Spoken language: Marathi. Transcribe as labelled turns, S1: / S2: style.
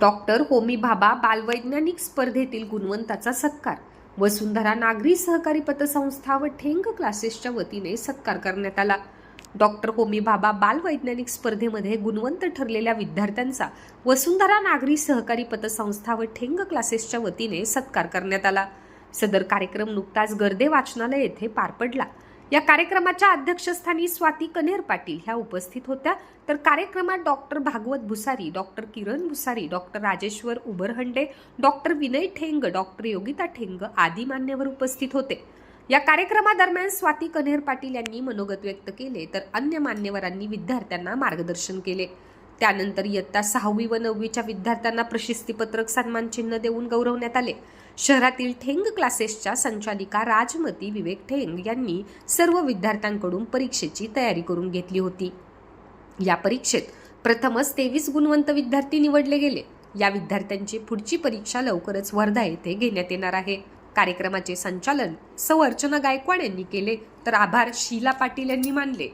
S1: डॉक्टर होमी भाबा बालवैज्ञानिक स्पर्धेतील गुणवंताचा सत्कार. वसुंधरा नागरी सहकारी पतसंस्था व ठेंग क्लासेसच्या वतीने सत्कार करण्यात आला. डॉक्टर होमी भाबा बालवैज्ञानिक स्पर्धेमध्ये गुणवंत ठरलेल्या विद्यार्थ्यांचा वसुंधरा नागरी सहकारी पतसंस्था व ठेंग क्लासेसच्या वतीने सत्कार करण्यात आला. सदर कार्यक्रम नुकताच गर्दे वाचनालय येथे पार पडला. या कार्यक्रमाच्या अध्यक्षस्थानी स्वाती कनेर पाटील ह्या उपस्थित होत्या. तर कार्यक्रमात doctor Bhagwat Bhusari doctor Kiran Bhusari doctor Rajeshwar Ubarhande doctor Vinay Theng doctor Yogita Theng आदी मान्यवर उपस्थित होते. या कार्यक्रमादरम्यान स्वाती कन्हेर पाटील यांनी मनोगत व्यक्त केले तर अन्य मान्यवरांनी विद्यार्थ्यांना मार्गदर्शन केले. त्यानंतर इयत्ता सहावी व नववीच्या विद्यार्थ्यांना प्रशस्तीपत्रक सन्मानचिन्ह देऊन गौरवण्यात आले. शहरातील ठेंग क्लासेसच्या संचालिका राजमती विवेक ठेंग यांनी सर्व विद्यार्थ्यांकडून परीक्षेची तयारी करून घेतली होती. या परीक्षेत प्रथमच तेवीस गुणवंत विद्यार्थी निवडले गेले. या विद्यार्थ्यांची पुढची परीक्षा लवकरच वर्धा येथे घेण्यात येणार आहे. कार्यक्रमाचे संचालन सौ अर्चना गायकवाड यांनी केले तर आभार शीला पाटील यांनी मानले.